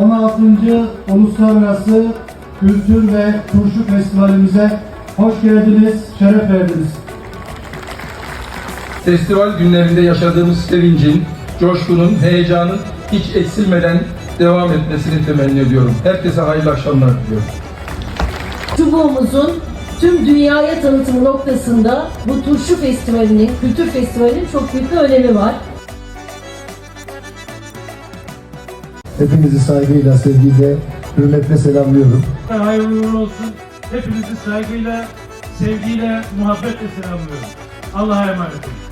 ...16. Uluslararası Kültür ve Turşu Festivalimize hoş geldiniz, şeref verdiniz. Festival günlerinde yaşadığımız sevincin, coşkunun, heyecanın hiç eksilmeden devam etmesini temenni ediyorum. Herkese hayırlı akşamlar diliyorum. Çubuğumuzun tüm dünyaya tanıtımı noktasında bu turşu festivalinin, kültür festivalinin çok büyük bir önemi var. Hepinizi saygıyla, sevgiyle, hürmetle selamlıyorum. hayırlı uğurlu olsun. Hepinizi saygıyla, sevgiyle, muhabbetle selamlıyorum. Allah'a emanet olun.